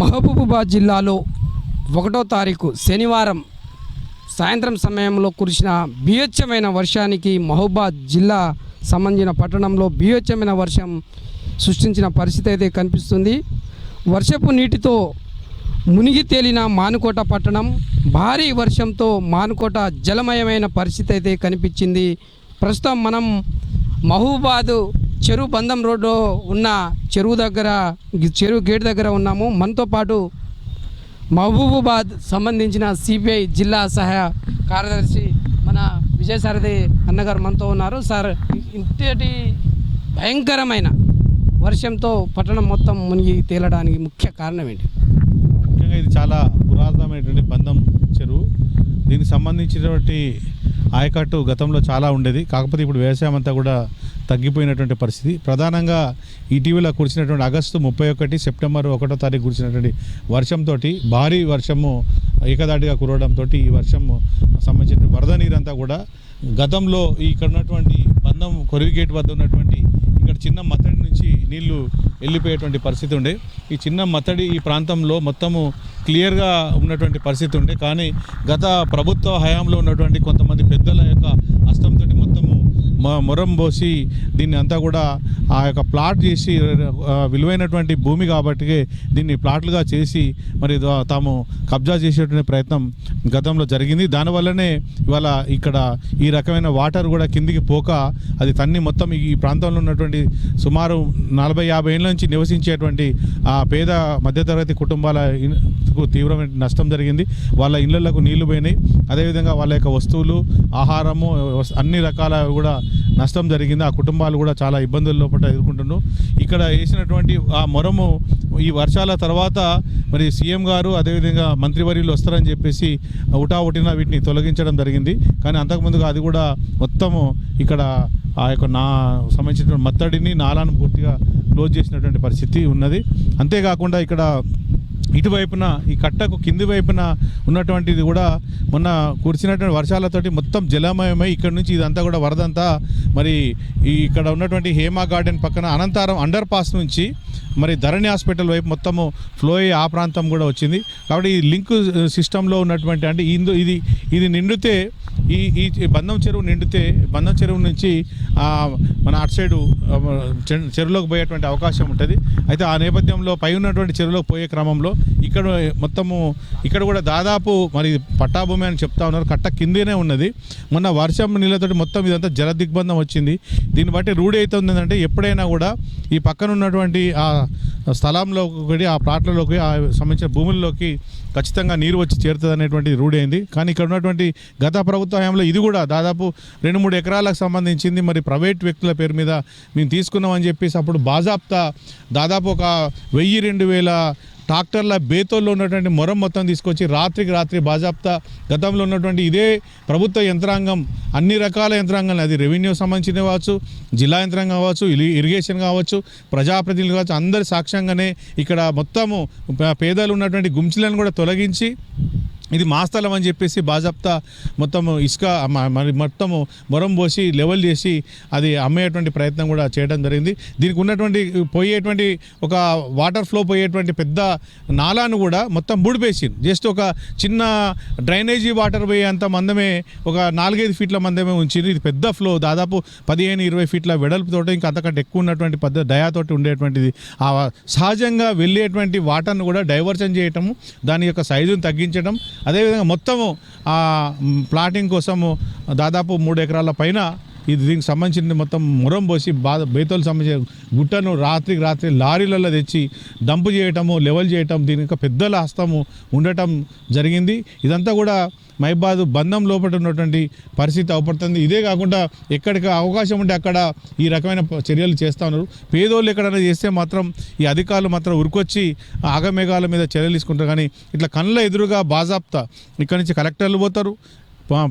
మహబూబాబాద్ జిల్లాలో ఒకటో తారీఖు శనివారం సాయంత్రం సమయంలో కురిసిన బీహెచ్చమైన వర్షానికి మహబూబాద్ జిల్లా సంబంధించిన పట్టణంలో బీహెచ్చమైన వర్షం సృష్టించిన పరిస్థితి అయితే కనిపిస్తుంది. వర్షపు నీటితో మునిగి తేలిన మానుకోట పట్టణం భారీ వర్షంతో మానుకోట జలమయమైన పరిస్థితి అయితే కనిపించింది. ప్రస్తుతం మనం మహబూబాద్ చెరువు బంధం రోడ్డు ఉన్న చెరువు దగ్గర చెరువు గేట్ దగ్గర ఉన్నాము. మనతో పాటు మహబూబాబాద్ సంబంధించిన సిపిఐ జిల్లా సహాయ కార్యదర్శి మన విజయసారథి అన్నగారు మనతో ఉన్నారు. సార్ ఇంతటి భయంకరమైన వర్షంతో పట్టణం మొత్తం మునిగి తేలడానికి ముఖ్య కారణం ఏంటి? ముఖ్యంగా ఇది చాలా పురాతనమైనటువంటి బంధం చెరువు. దీనికి సంబంధించినటువంటి ఆయకట్టు గతంలో చాలా ఉండేది. కాకపోతే ఇప్పుడు వ్యవసాయం అంతా కూడా తగ్గిపోయినటువంటి పరిస్థితి. ప్రధానంగా ఇటీవల కురిసినటువంటి ఆగస్టు ముప్పై ఒకటి సెప్టెంబర్ ఒకటో తారీఖు కురిసినటువంటి వర్షంతో భారీ వర్షము ఏకదాటిగా కురవడంతో ఈ వర్షం సంబంధించిన వరద నీరంతా కూడా గతంలో ఇక్కడ ఉన్నటువంటి బంధం కొరివి గేట్ వద్ద ఉన్నటువంటి ఇక్కడ చిన్న మత్తడి నుంచి నీళ్ళు వెళ్ళిపోయేటువంటి పరిస్థితి ఉండే. ఈ చిన్న మత్తడి ఈ ప్రాంతంలో మొత్తము క్లియర్గా ఉన్నటువంటి పరిస్థితి ఉండే. కానీ గత ప్రభుత్వ హయాంలో ఉన్నటువంటి కొంతమంది పెద్దల యొక్క హస్తంతో మొత్తము మొరం పోసి దీన్ని అంతా కూడా ఆ యొక్క ప్లాట్ చేసి విలువైనటువంటి భూమి కాబట్టి దీన్ని ప్లాట్లుగా చేసి మరి తాము కబ్జా చేసేటువంటి ప్రయత్నం గతంలో జరిగింది. దానివల్లనే ఇవాళ ఇక్కడ ఈ రకమైన వాటర్ కూడా కిందికి పోక అది తన్ని మొత్తం ఈ ప్రాంతంలో ఉన్నటువంటి సుమారు నలభై యాభై ఏళ్ళ నుంచి నివసించేటువంటి ఆ పేద మధ్యతరగతి కుటుంబాల తీవ్రమైన నష్టం జరిగింది. వాళ్ళ ఇళ్ళకు నీళ్ళు పోయినాయి. అదేవిధంగా వాళ్ళ యొక్క వస్తువులు ఆహారము అన్ని రకాల కూడా నష్టం జరిగింది. ఆ కుటుంబాలు కూడా చాలా ఇబ్బందుల లోపల ఎదుర్కొంటున్నారు. ఇక్కడ వేసినటువంటి ఆ మొరము ఈ వర్షాల తర్వాత మరి సీఎం గారు అదేవిధంగా మంత్రివర్యులు వస్తారని చెప్పేసి ఉటావుటిన వీటిని తొలగించడం జరిగింది. కానీ అంతకుముందుగా అది కూడా మొత్తము ఇక్కడ ఆ యొక్క నా సంబంధించిన మత్తడిని నాలాను పూర్తిగా క్లోజ్ చేసినటువంటి పరిస్థితి ఉన్నది. అంతేకాకుండా ఇక్కడ ఇటువైపున ఈ కట్టకు కింది వైపున ఉన్నటువంటిది కూడా మొన్న కురిసినటువంటి వర్షాలతోటి మొత్తం జలమయమై ఇక్కడ నుంచి ఇదంతా కూడా వరదంతా మరి ఈ ఇక్కడ ఉన్నటువంటి హేమా గార్డెన్ పక్కన అనంతారం అండర్ పాస్ నుంచి మరి ధరణి హాస్పిటల్ వైపు మొత్తము ఫ్లో అయ్యి ఆ ప్రాంతం కూడా వచ్చింది. కాబట్టి ఈ లింక్ సిస్టంలో ఉన్నటువంటి అంటే ఇందు ఇది ఇది నిండితే ఈ ఈ బంధం చెరువు నిండితే బంధం చెరువు నుంచి మన అటు సైడు చె- చెరువులోకి పోయేటువంటి అవకాశం ఉంటుంది. అయితే ఆ నేపథ్యంలో పై ఉన్నటువంటి చెరువులోకి పోయే క్రమంలో ఇక్కడ మొత్తము ఇక్కడ కూడా దాదాపు మరి పట్టాభూమి అని చెప్తా ఉన్నారు. కట్ట కిందనే ఉన్నది. మొన్న వర్షం నీళ్ళతోటి మొత్తం ఇదంతా జల దిగ్బంధం వచ్చింది. దీన్ని బట్టి రూఢి అవుతుంది ఏంటంటే ఎప్పుడైనా కూడా ఈ పక్కన ఉన్నటువంటి ఆ స్థలంలోకి ఆ ప్లాట్లలోకి ఆ సంబంధించిన భూముల్లోకి ఖచ్చితంగా నీరు వచ్చి చేరుతుంది అనేటువంటి రూఢి అయింది. కానీ ఇక్కడ ఉన్నటువంటి గత ప్రభుత్వం హయాంలో ఇది కూడా దాదాపు రెండు మూడు ఎకరాలకు సంబంధించింది మరి ప్రైవేట్ వ్యక్తుల పేరు మీద మేము తీసుకున్నామని చెప్పేసి అప్పుడు బాజాప్తా దాదాపు ఒక వెయ్యి రెండు వేల ట్రాక్టర్ల బేతోల్లో ఉన్నటువంటి మొరం మొత్తం తీసుకొచ్చి రాత్రికి రాత్రి బాజాప్తా గతంలో ఉన్నటువంటి ఇదే ప్రభుత్వ యంత్రాంగం అన్ని రకాల యంత్రాంగాలు అది రెవెన్యూ సంబంధించిన కావచ్చు జిల్లా యంత్రాంగం కావచ్చు ఇరిగేషన్ కావచ్చు ప్రజాప్రతినిధులు కావచ్చు అందరి సాక్ష్యంగానే ఇక్కడ మొత్తము పేదలు ఉన్నటువంటి గుంచులను కూడా తొలగించి ఇది మా స్థలం అని చెప్పేసి బాజాప్తా మొత్తం ఇసుక మరి మొత్తము మొరం పోసి లెవెల్ చేసి అది అమ్మేటువంటి ప్రయత్నం కూడా చేయడం జరిగింది. దీనికి ఉన్నటువంటి పోయేటువంటి ఒక వాటర్ ఫ్లో పోయేటువంటి పెద్ద నాలాను కూడా మొత్తం బూడిపేసి జస్ట్ ఒక చిన్న డ్రైనేజీ వాటర్ పోయే అంత మందమే ఒక నాలుగైదు ఫీట్ల మందమే ఉంచింది. ఇది పెద్ద ఫ్లో దాదాపు పదిహేను ఇరవై ఫీట్ల వెడల్పుతోటి ఇంకా అంతకంటే ఎక్కువ ఉన్నటువంటి పెద్ద దయాతోటి ఉండేటువంటిది. ఆ సహజంగా వెళ్ళేటువంటి వాటర్ను కూడా డైవర్షన్ చేయటము దాని యొక్క సైజును తగ్గించడం అదేవిధంగా మొత్తము ఆ ప్లాటింగ్ కోసము దాదాపు మూడు ఎకరాల పైన ఇది దీనికి సంబంధించిన మొత్తం మురం పోసి బాధ బేతోలు సంబంధించిన గుట్టను రాత్రికి రాత్రి లారీలలో తెచ్చి డంపు చేయటము లెవెల్ చేయటం దీని యొక్క పెద్దల హస్తము ఉండటం జరిగింది. ఇదంతా కూడా మైబాదు బంధం లోపల ఉన్నటువంటి పరిస్థితి అవపడుతుంది. ఇదే కాకుండా ఎక్కడికి అవకాశం ఉంటే అక్కడ ఈ రకమైన చర్యలు చేస్తూ ఉన్నారు. పేదోళ్ళు ఎక్కడైనా చేస్తే మాత్రం ఈ అధికారులు మాత్రం ఉరికొచ్చి ఆగమేఘాల మీద చర్యలు తీసుకుంటారు. కానీ ఇట్లా కళ్ళ ఎదురుగా బాజాప్తా ఇక్కడి నుంచి కలెక్టర్లు పోతారు.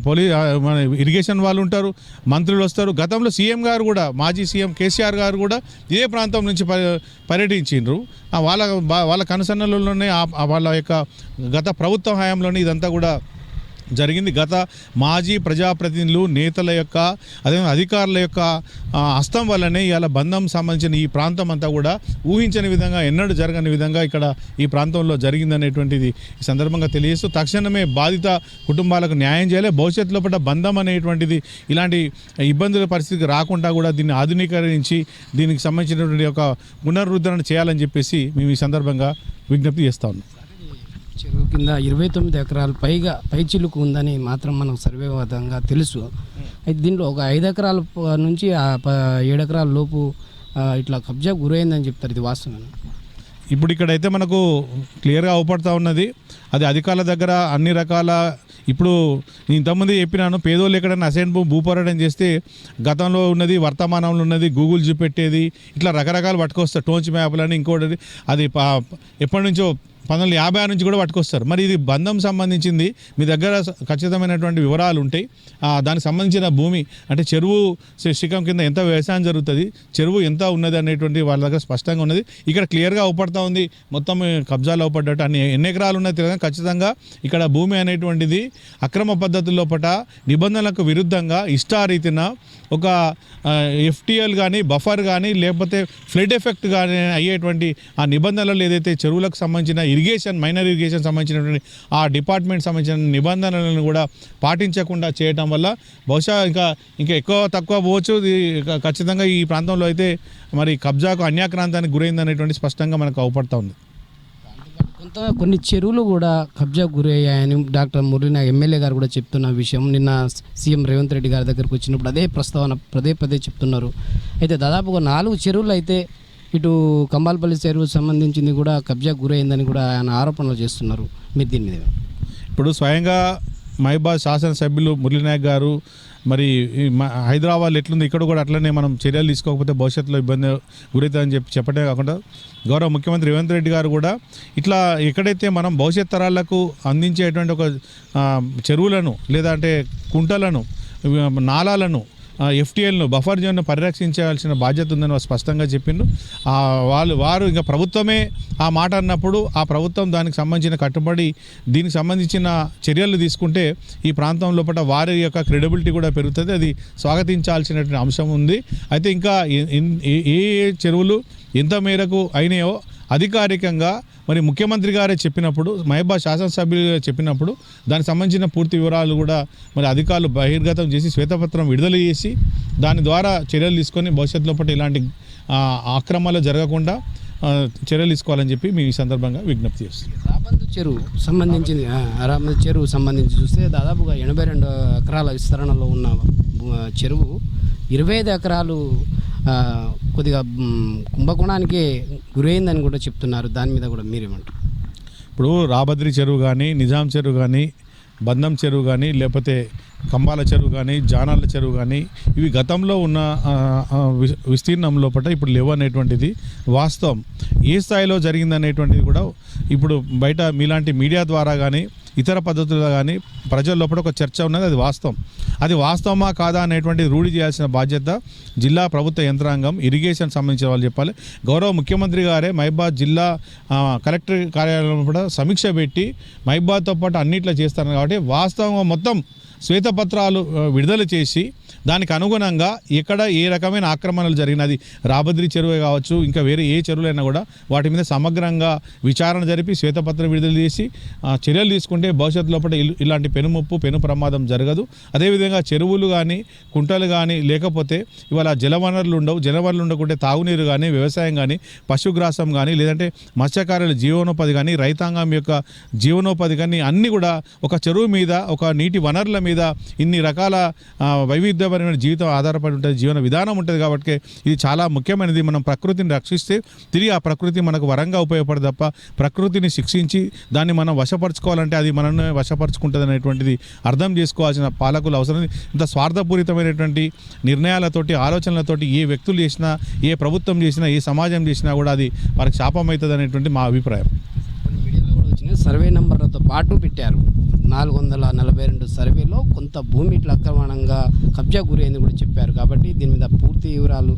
పోలీ మన ఇరిగేషన్ వాళ్ళు ఉంటారు మంత్రులు వస్తారు. గతంలో సీఎం గారు కూడా మాజీ సీఎం కేసీఆర్ గారు కూడా ఇదే ప్రాంతం నుంచి పర్యటించిండ్రు. వాళ్ళ వాళ్ళ కనుసన్నలలోనే వాళ్ళ యొక్క గత ప్రభుత్వ హయాంలోనే ఇదంతా కూడా జరిగింది. గత మాజీ ప్రజాప్రతినిధులు నేతల యొక్క అదే అధికారుల యొక్క హస్తం వల్లనే ఇవాళ బంధం సంబంధించిన ఈ ప్రాంతం అంతా కూడా ఊహించని విధంగా ఎన్నడూ జరగని విధంగా ఇక్కడ ఈ ప్రాంతంలో జరిగిందనేటువంటిది ఈ సందర్భంగా తెలియజేస్తూ తక్షణమే బాధిత కుటుంబాలకు న్యాయం చేయాలి. భవిష్యత్తులో పట్ల బంధం అనేటువంటిది ఇలాంటి ఇబ్బందుల పరిస్థితికి రాకుండా కూడా దీన్ని ఆధునీకరించి దీనికి సంబంధించినటువంటి ఒక పునరుద్ధరణ చేయాలని చెప్పేసి మేము ఈ సందర్భంగా విజ్ఞప్తి చేస్తా ఉన్నాం. చెరువు కింద ఇరవై తొమ్మిది ఎకరాలు పైగా పైచిలుకు ఉందని మాత్రం మనకు సర్వే విధంగా తెలుసు. అయితే దీంట్లో ఒక ఐదు ఎకరాల నుంచి ప- ఏడు ఎకరాల లోపు ఇట్లా కబ్జా గురైందని చెప్తారు ఇది వాస్తవం ఇప్పుడు ఇక్కడైతే మనకు క్లియర్గా అవపడతా ఉన్నది. అది అధికారుల దగ్గర అన్ని రకాల ఇప్పుడు నేను ఇంతకుముందు చెప్పినాను పేదోళ్ళు ఎక్కడైనా అసైన్ భూ భూపోరాటం చేస్తే గతంలో ఉన్నది వర్తమానంలో ఉన్నది గూగుల్ చూపెట్టేది ఇట్లా రకరకాలు పట్టుకొస్తారు టోంచ్ మ్యాప్లని ఇంకోటి అది ఎప్పటి నుంచో పంతొమ్మిది యాభై ఆరు నుంచి కూడా పట్టుకొస్తారు. మరి ఇది బంధం సంబంధించింది. మీ దగ్గర ఖచ్చితమైనటువంటి వివరాలు ఉంటాయి. దానికి సంబంధించిన భూమి అంటే చెరువు శి- శిఖం కింద ఎంత వ్యవసాయం జరుగుతుంది చెరువు ఎంత ఉన్నది అనేటువంటి వాళ్ళ దగ్గర స్పష్టంగా ఉన్నది. ఇక్కడ క్లియర్గా అవపడతా ఉంది. మొత్తం కబ్జాలు అవపడ్డట్టు అన్ని ఎన్ని ఎకరాలు ఉన్నాయి తెలియదు ఖచ్చితంగా ఇక్కడ భూమి అనేటువంటిది అక్రమ పద్ధతుల్లో పట నిబంధనలకు విరుద్ధంగా ఇష్టారీతిన ఒక ఎఫ్టిఎల్ కానీ బఫర్ కానీ లేకపోతే ఫ్లడ్ ఎఫెక్ట్ కానీ అయ్యేటువంటి ఆ నిబంధనలు ఏదైతే చెరువులకు సంబంధించిన ఇరిగేషన్ మైనర్ ఇరిగేషన్ సంబంధించినటువంటి ఆ డిపార్ట్మెంట్ సంబంధించిన నిబంధనలను కూడా పాటించకుండా చేయటం వల్ల బహుశా ఇంకా ఇంకా ఎక్కువ తక్కువ పోవచ్చు. ఖచ్చితంగా ఈ ప్రాంతంలో అయితే మరి కబ్జాకు అన్యాక్రాంతానికి గురైందనేటువంటి స్పష్టంగా మనకు అవపడతా ఉంది. కొంత కొన్ని చెరువులు కూడా కబ్జాకు గురయ్యాయని డాక్టర్ మురళీనా ఎమ్మెల్యే గారు కూడా చెప్తున్న విషయం. నిన్న సీఎం రేవంత్ రెడ్డి గారి దగ్గరకు వచ్చినప్పుడు అదే ప్రస్తావన పదే పదే చెప్తున్నారు. అయితే దాదాపుగా నాలుగు చెరువులు అయితే ఇటు కంబాలపల్లి చెరువు సంబంధించింది కూడా కబ్జా గురైందని కూడా ఆయన ఆరోపణలు చేస్తున్నారు. మీరు దీని మీద ఇప్పుడు స్వయంగా మహిబాద్ శాసనసభ్యులు మురళీనాయక్ గారు మరి హైదరాబాద్ ఎట్లుంది ఇక్కడ కూడా అట్లనే మనం చర్యలు తీసుకోకపోతే భవిష్యత్తులో ఇబ్బంది గురవుతుందని చెప్పి చెప్పడమే కాకుండా గౌరవ ముఖ్యమంత్రి రేవంత్ రెడ్డి గారు కూడా ఇట్లా ఎక్కడైతే మనం భవిష్యత్ తరాలకు అందించేటువంటి ఒక చెరువులను లేదా అంటే కుంటలను నాలాలను ఎఫ్టీఎల్ను బఫర్ జోన్ను పరిరక్షించాల్సిన బాధ్యత ఉందని వారు స్పష్టంగా చెప్పిండు ఆ, వాళ్ళు వారు ఇంకా ప్రభుత్వమే ఆ మాట అన్నప్పుడు ఆ ప్రభుత్వం దానికి సంబంధించిన కట్టుబడి దీనికి సంబంధించిన చర్యలు తీసుకుంటే ఈ ప్రాంతం లోపల వారి యొక్క క్రెడిబిలిటీ కూడా పెరుగుతుంది. అది స్వాగతించాల్సినటువంటి అంశం ఉంది. అయితే ఇంకా ఏ ఏ చెరువులు ఎంత మేరకు అయినాయో అధికారికంగా మరి ముఖ్యమంత్రి గారే చెప్పినప్పుడు మహిబా శాసనసభ్యులు చెప్పినప్పుడు దానికి సంబంధించిన పూర్తి వివరాలు కూడా మరి అధికారులు బహిర్గతం చేసి శ్వేతపత్రం విడుదల చేసి దాని ద్వారా చర్యలు తీసుకొని భవిష్యత్తులో పట్ల ఇలాంటి ఆక్రమాలు జరగకుండా చర్యలు తీసుకోవాలని చెప్పి మేము ఈ సందర్భంగా విజ్ఞప్తి చేస్తున్నాం. రాబందు చెరువు సంబంధించింది ఆ, రాబందు చెరువు సంబంధించి చూస్తే దాదాపుగా ఎనభై రెండు ఎకరాల విస్తరణలో ఉన్న చెరువు ఇరవై ఐదు ఎకరాలు కొద్దిగా కుంభకోణానికి గురైందని కూడా చెప్తున్నారు. దాని మీద కూడా మీరేమంటారు? ఇప్పుడు రాబద్రి చెరువు కానీ నిజాం చెరువు కానీ బంధం చెరువు కానీ లేకపోతే కంబాల చెరువు కానీ జానాల చెరువు కానీ ఇవి గతంలో ఉన్న వి- విస్తీర్ణం లోపల ఇప్పుడు లేవు అనేటువంటిది వాస్తవం. ఏ స్థాయిలో జరిగిందనేటువంటిది కూడా ఇప్పుడు బయట మీలాంటి మీడియా ద్వారా కానీ ఇతర పద్ధతుల్లో కానీ ప్రజల లోపల ఒక చర్చ ఉన్నది అది వాస్తవం. అది వాస్తవమా కాదా అనేటువంటి రూఢి చేయాల్సిన బాధ్యత జిల్లా ప్రభుత్వ యంత్రాంగం ఇరిగేషన్ సంబంధించిన వాళ్ళు చెప్పాలి. గౌరవ ముఖ్యమంత్రి గారే మైబాద్ జిల్లా కలెక్టర్ కార్యాలయంలో కూడా సమీక్ష పెట్టి మహిబాద్తో పాటు అన్నిట్లో చేస్తారు. కాబట్టి వాస్తవంగా మొత్తం శ్వేతపత్రాలు విడుదల చేసి దానికి అనుగుణంగా ఎక్కడ ఏ రకమైన ఆక్రమణలు జరిగినది? రాబద్రి చెరువే కావచ్చు ఇంకా వేరే ఏ చెరువులైనా కూడా వాటి మీద సమగ్రంగా విచారణ జరిపి శ్వేతపత్రం విడుదల చేసి ఆ, చర్యలు తీసుకుంటే భవిష్యత్తు లోపల ఇలాంటి పెనుముప్పు పెను ప్రమాదం జరగదు. అదేవిధంగా చెరువులు కానీ కుంటలు కానీ లేకపోతే ఇవాళ జలవనరులు ఉండవు. జలవనరులు ఉండకుంటే తాగునీరు కానీ వ్యవసాయం కానీ పశుగ్రాసం కానీ లేదంటే మత్స్యకారుల జీవనోపాధి కానీ రైతాంగం యొక్క జీవనోపాధి కానీ అన్నీ కూడా ఒక చెరువు మీద ఒక నీటి వనరుల మీద ఇన్ని రకాల వైవిధ్య వైవిధ్యపరమైన జీవితం ఆధారపడి ఉంటుంది జీవన విధానం ఉంటుంది కాబట్టి ఇది చాలా ముఖ్యమైనది. మనం ప్రకృతిని రక్షిస్తే తిరిగి ఆ ప్రకృతి మనకు వరంగా ఉపయోగపడదు తప్ప ప్రకృతిని శిక్షించి దాన్ని మనం వశపరచుకోవాలంటే అది మనల్ని వశపరచుకుంటుంది అనేటువంటిది అర్థం చేసుకోవాల్సిన పాలకులు అవసరం. ఇంత స్వార్థపూరితమైనటువంటి నిర్ణయాలతోటి ఆలోచనలతోటి ఏ వ్యక్తులు చేసినా ఏ ప్రభుత్వం చేసినా ఏ సమాజం చేసినా కూడా అది వారికి శాపం అవుతుంది అనేటువంటి మా అభిప్రాయం. సర్వే నెంబర్లతో పాటు పెట్టారు. నాలుగు వందల నలభై రెండు సర్వేలో కొంత భూమి ఇట్లా అక్రమణంగా కబ్జా గురైంది కూడా చెప్పారు. కాబట్టి దీని మీద పూర్తి వివరాలు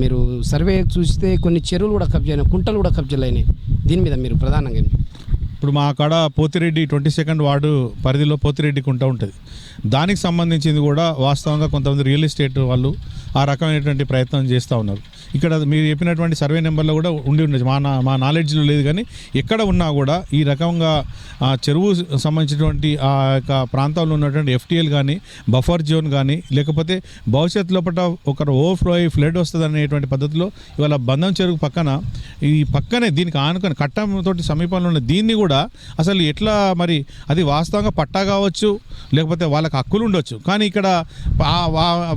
మీరు సర్వే చూస్తే కొన్ని చెరువులు కూడా కబ్జా అయినాయి కుంటలు కూడా కబ్జాలు అయినాయి. దీని మీద మీరు ప్రధానంగా ఇప్పుడు మా కాడ పోతిరెడ్డి ట్వంటీ సెకండ్ వార్డు పరిధిలో పోతిరెడ్డి కుంట ఉంటుంది. దానికి సంబంధించింది కూడా వాస్తవంగా కొంతమంది రియల్ ఎస్టేట్ వాళ్ళు ఆ రకమైనటువంటి ప్రయత్నం చేస్తూ ఉన్నారు. ఇక్కడ మీరు చెప్పినటువంటి సర్వే నెంబర్లో కూడా ఉండి ఉండొచ్చు. మా నా- మా నాలెడ్జ్లో లేదు కానీ ఎక్కడ ఉన్నా కూడా ఈ రకంగా ఆ చెరువు సంబంధించినటువంటి ఆ యొక్క ప్రాంతంలో ఉన్నటువంటి ఎఫ్టీఎల్ కానీ బఫర్ జోన్ కానీ లేకపోతే భవిష్యత్ లోపల ఒక ఓవర్ఫ్లో అయ్యి ఫ్లడ్ వస్తుంది అనేటువంటి పద్ధతిలో ఇవాళ బంధం చెరువు పక్కన ఈ పక్కనే దీనికి ఆనుకొని కట్టంతో సమీపంలో ఉన్న దీన్ని కూడా అసలు ఎట్లా మరి అది వాస్తవంగా పట్టా కావచ్చు లేకపోతే వాళ్ళకి హక్కులు ఉండొచ్చు. కానీ ఇక్కడ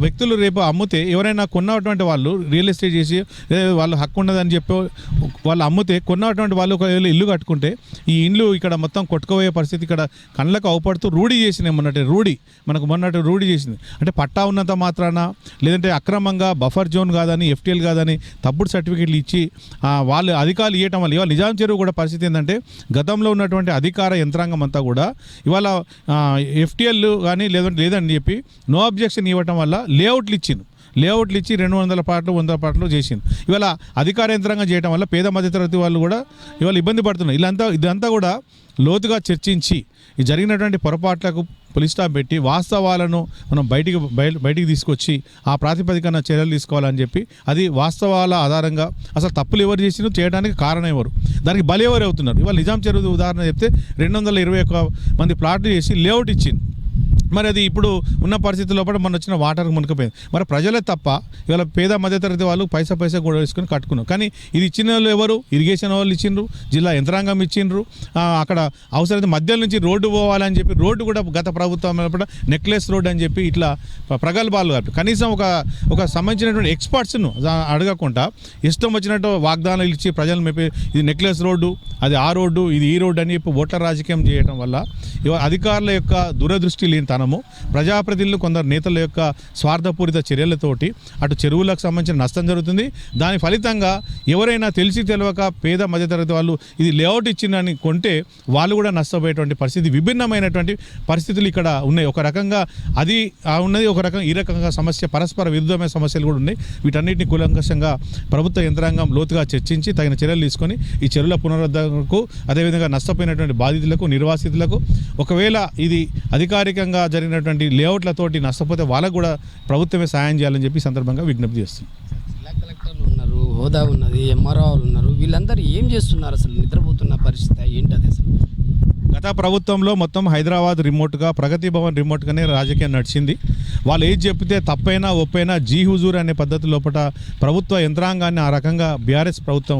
వ్యక్తులు రేపు అమ్మితే ఎవరైనా కొన్నటువంటి వాళ్ళు రియల్ ఎస్టేట్ చేసి వాళ్ళు హక్కు ఉన్నదని చెప్పి వాళ్ళు అమ్మితే కొన్నటువంటి వాళ్ళు ఒకవేళ ఇల్లు కట్టుకుంటే ఈ ఇండ్లు ఇక్కడ మొత్తం కొట్టుకుపోయే పరిస్థితి ఇక్కడ కళ్ళకు అవపడుతూ రూఢి చేసినాయి మొన్నటి రూఢి. మనకు మొన్నటి రూఢి చేసింది. అంటే పట్టా ఉన్నంత మాత్రాన లేదంటే అక్రమంగా బఫర్ జోన్ కాదని ఎఫ్టీఎల్ కాదని తప్పుడు సర్టిఫికెట్లు ఇచ్చి వాళ్ళు అధికారులు ఇవ్వటం వల్ల ఇవాళ నిజాం చెరువు కూడా పరిస్థితి ఏంటంటే గతంలో ఉన్నటువంటి అధికార యంత్రాంగం అంతా కూడా ఇవాళ ఎఫ్టీఎల్ కానీ లేదంటే లేదని చెప్పి నో అబ్జెక్షన్ ఇవ్వటం వల్ల లేఅవుట్లు ఇచ్చింది లేఅవుట్లు ఇచ్చి రెండు వందల పాటలు వందల పాటలు చేసింది. ఇవాళ అధికార యంత్రంగా చేయడం వల్ల పేద మధ్యతరగతి వాళ్ళు కూడా ఇవాళ ఇబ్బంది పడుతున్నారు. ఇదంతా ఇదంతా కూడా లోతుగా చర్చించి జరిగినటువంటి పొరపాట్లకు పులిస్టాప్ స్టాప్ పెట్టి వాస్తవాలను మనం బయటికి బయటికి తీసుకొచ్చి ఆ ప్రాతిపదికన చర్యలు తీసుకోవాలని చెప్పి అది వాస్తవాల ఆధారంగా అసలు తప్పులు ఎవరు చేసినా చేయడానికి కారణం ఎవరు? దానికి బలి ఎవరు అవుతున్నారు? ఇవాళ నిజాం చెరువు ఉదాహరణ చెప్తే రెండు వందల ఇరవై ఒక్క మంది ప్లాట్లు చేసి లేఅవుట్ ఇచ్చింది. మరి అది ఇప్పుడు ఉన్న పరిస్థితి లోపల మన వచ్చిన వాటర్ మునిగిపోయింది. మరి ప్రజలే తప్ప ఇవాళ పేద మధ్యతరగతి వాళ్ళు పైసా పైసా కూడా వేసుకొని కట్టుకున్నారు. కానీ ఇది ఇచ్చిన వాళ్ళు ఎవరు? ఇరిగేషన్ వాళ్ళు ఇచ్చిండ్రు జిల్లా యంత్రాంగం ఇచ్చిండ్రు అక్కడ అవసరమైతే మధ్యలో నుంచి రోడ్డు పోవాలని చెప్పి రోడ్డు కూడా గత ప్రభుత్వం నెక్లెస్ రోడ్ అని చెప్పి ఇట్లా ప్రగల్భాలు కనీసం ఒక ఒక సంబంధించినటువంటి ఎక్స్పర్ట్స్ను అడగకుండా ఇష్టం వచ్చినట్టు వాగ్దానాలు ఇచ్చి ప్రజలు మెప్పి ఇది నెక్లెస్ రోడ్డు అది ఆ రోడ్డు ఇది ఈ రోడ్డు అని చెప్పి ఓట్ల రాజకీయం చేయడం వల్ల అధికారుల యొక్క దురదృష్టి లేనితనము ప్రజాప్రతినిధులు కొందరు నేతల యొక్క స్వార్థపూరిత చర్యలతోటి అటు చెరువులకు సంబంధించిన నష్టం జరుగుతుంది. దాని ఫలితంగా ఎవరైనా తెలిసి తెలియక పేద మధ్యతరగతి వాళ్ళు ఇది లేఅవుట్ ఇచ్చిందని కొంటే వాళ్ళు కూడా నష్టపోయేటువంటి పరిస్థితి విభిన్నమైనటువంటి పరిస్థితులు ఇక్కడ ఉన్నాయి. ఒక రకంగా అది ఆ ఉన్నది ఒక రకంగా ఈ రకంగా సమస్య పరస్పర విరుద్ధమైన సమస్యలు కూడా ఉన్నాయి. వీటన్నిటిని కూలంకషంగా ప్రభుత్వ యంత్రాంగం లోతుగా చర్చించి తగిన చర్యలు తీసుకొని ఈ చెరువుల పునరుద్ధరణకు అదేవిధంగా నష్టపోయినటువంటి బాధితులకు నిర్వాసితులకు ఒకవేళ ఇది అధికారికంగా జరిగినటువంటి లేఅవుట్లతోటి నష్టపోతే వాళ్ళకు కూడా ప్రభుత్వమే సాయం చేయాలని చెప్పి సందర్భంగా విజ్ఞప్తి చేస్తుంది జిల్లా కలెక్టర్లు ఉన్నారు హోదా ఉన్నది ఎంఆర్ఓలు ఉన్నారు వీళ్ళందరూ ఏం చేస్తున్నారు అసలు? నిద్రపోతున్న పరిస్థితి ఏంటి అది అసలు? గత ప్రభుత్వంలో మొత్తం హైదరాబాద్ రిమోట్గా ప్రగతి భవన్ రిమోట్గానే రాజకీయం నడిచింది. వాళ్ళు ఏది చెప్తే తప్పైనా ఒప్పైనా జీ హుజూర్ అనే పద్ధతి లోపల ప్రభుత్వ యంత్రాంగాన్ని ఆ రకంగా బీఆర్ఎస్ ప్రభుత్వం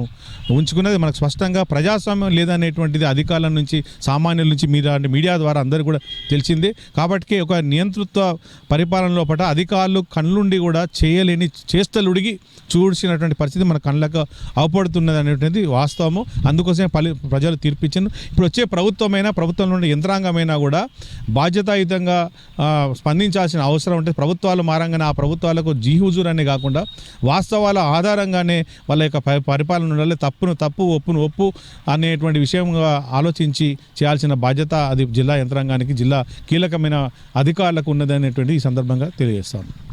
ఉంచుకున్నది. మనకు స్పష్టంగా ప్రజాస్వామ్యం లేదనేటువంటిది అధికారుల నుంచి సామాన్యుల నుంచి మీడియా మీడియా ద్వారా అందరూ కూడా తెలిసింది. కాబట్టి ఒక నియంతృత్వ పరిపాలన లోపల అధికారులు కళ్ళుండి కూడా చేయలేని చేస్తలుడిగి చూడ్చినటువంటి పరిస్థితి మన కళ్ళకు అవపడుతున్నది అనేటువంటిది వాస్తవము. అందుకోసమే ప్రజలు తీర్పిచ్చారు ఇప్పుడు వచ్చే ప్రభుత్వమైన ప్రభుత్వం నుండి యంత్రాంగమైనా కూడా బాధ్యతాయుతంగా స్పందించాల్సిన అవసరం ఉంటే ప్రభుత్వాలు మారంగానే ఆ ప్రభుత్వాలకు జీహుజూర్ అనే కాకుండా వాస్తవాల ఆధారంగానే వాళ్ళ యొక్క ప- పరిపాలన ఉండాలి తప్పును తప్పు ఒప్పును ఒప్పు అనేటువంటి విషయంగా ఆలోచించి చేయాల్సిన బాధ్యత అది జిల్లా యంత్రాంగానికి జిల్లా కీలకమైన అధికారులకు ఉన్నది అనేటువంటి ఈ సందర్భంగా తెలియజేస్తాను.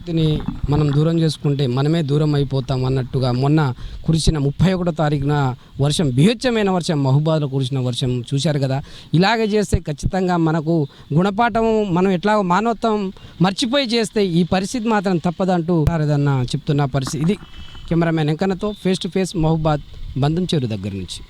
ప్రకృతిని మనం దూరం చేసుకుంటే మనమే దూరం అయిపోతాం అన్నట్టుగా మొన్న కురిసిన ముప్పై ఒకటో తారీఖున వర్షం బీహత్యమైన వర్షం మహబాద్లో కురిసిన వర్షం చూశారు కదా. ఇలాగే చేస్తే ఖచ్చితంగా మనకు గుణపాఠం మనం ఎట్లా మానవత్వం మర్చిపోయి చేస్తే ఈ పరిస్థితి మాత్రం తప్పదంటూ ఏదన్నా చెప్తున్న పరిస్థితి. ఇది కెమెరామెన్ వెంకన్నతో ఫేస్ టు ఫేస్ మహబాద్ బంధం చెరు దగ్గర నుంచి.